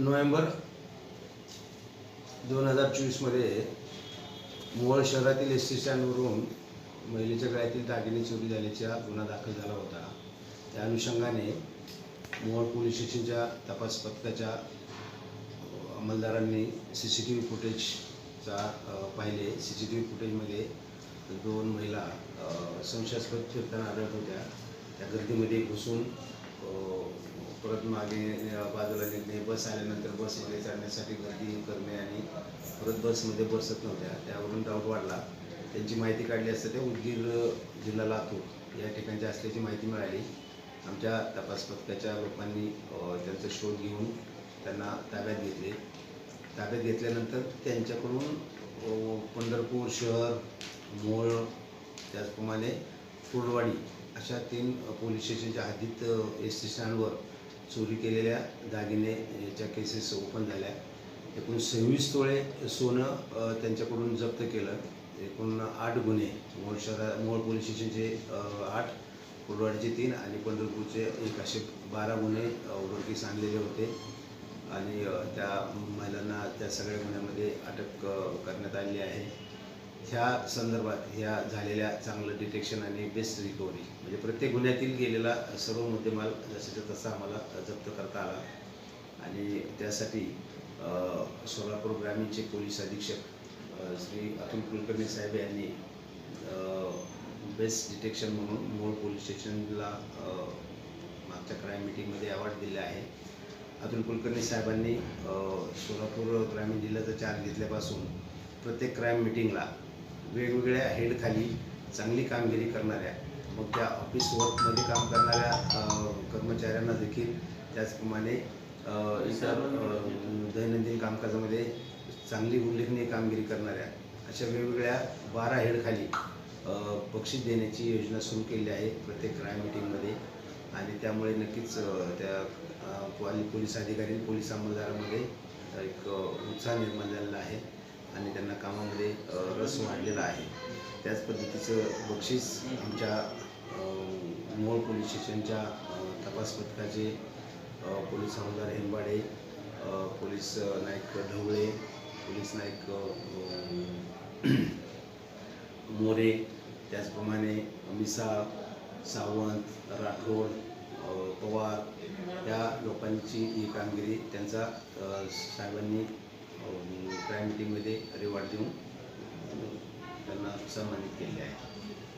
November दोन हजार चोवीसमध्ये मोहोळ शहरातील एस टी स्टँडवरून महिलेच्या गळ्यातील दागिने चोरी झाल्याचा गुन्हा दाखल झाला होता. त्या अनुषंगाने मोहोळ पोलीस स्टेशनच्या तपास पथकाच्या अंमलदारांनी सी सी टी व्ही फुटेजचा पाहिले. सी सी टी व्ही फुटेजमध्ये दोन महिला संशयास्पद फिरताना आढळत होत्या. त्या गर्दीमध्ये घुसून परत मागे बाजूला निघणे बस आल्यानंतर बसमध्ये चढण्यासाठी गर्दी करणे आणि परत बसमध्ये बसत नव्हत्या. त्यावरून डाऊट वाढला. त्यांची माहिती काढली असता ते उदगीर जिल्हा लातूर या ठिकाणी असल्याची माहिती मिळाली. आमच्या तपास पथकाच्या लोकांनी त्यांचा शोध घेऊन त्यांना ताब्यात घेतले. ताब्यात घेतल्यानंतर त्यांच्याकडून पंढरपूर शहर मोळ त्याचप्रमाणे कुर्डवाडी अशा तीन पोलीस स्टेशनच्या हद्दीत एस टी स्टँडवर चोरी केलेल्या दागिने याच्या केसेस ओपन झाल्या. एकूण सव्वीस तोळे सोनं त्यांच्याकडून जप्त केलं. एकूण आठ गुन्हे मोळ शहरा मोळ पोलीस स्टेशनचे आठ कुर्डवाडीचे तीन आणि पंढरपूरचे एक असे बारा गुन्हे उघडकीस आणलेले होते. आणि त्या महिलांना त्या सगळ्या गुन्ह्यामध्ये अटक करण्यात आलेली आहे. ह्या संदर्भात ह्या झालेल्या चांगलं डिटेक्शन आणि बेस्ट रिकव्हरी म्हणजे प्रत्येक गुन्ह्यातील गेलेला सर्व मुद्देमाल जसाच्या तसा आम्हाला जप्त करता आला. आणि त्यासाठी सोलापूर ग्रामीणचे पोलीस अधीक्षक श्री अतुल कुलकर्णी साहेब यांनी बेस्ट डिटेक्शन म्हणून मूळ पोलीस स्टेशनला मागच्या क्राईम मिटिंगमध्ये अवॉर्ड दिले आहे. अतुल कुलकर्णी साहेबांनी सोलापूर ग्रामीण जिल्ह्याचा चार्ज घेतल्यापासून प्रत्येक क्राईम मिटिंगला वेगवेगळ्या हेडखाली चांगली कामगिरी करणाऱ्या मग त्या ऑफिस वर्कमध्ये काम करणाऱ्या कर्मचाऱ्यांना देखील त्याचप्रमाणे इतर दैनंदिन कामकाजामध्ये चांगली उल्लेखनीय कामगिरी करणाऱ्या अशा वेगवेगळ्या बारा हेडखाली बक्षीस देण्याची योजना सुरू केली आहे प्रत्येक क्राईम मिटिंगमध्ये आणि त्यामुळे नक्कीच त्या पोलीस अधिकारी पोलीस अंमलदारामध्ये एक उत्साह निर्माण झालेला आहे. आणि त्यांना कामामध्ये रस वाढलेला आहे. त्याच पद्धतीचं बक्षीस आमच्या मोळ पोलीस स्टेशनच्या तपास पथकाचे पोलीस हवालदार हेंबाडे पोलीस नाईक ढवळे पोलीस नाईक मोरे त्याचप्रमाणे मिसाळ सावंत राठोड पवार या लोकांची ही कामगिरी त्यांचा साहेबांनी हो, क्राईम मिटिंगमध्ये रिवॉर्ड देऊन त्यांना सन्मानित केले आहे.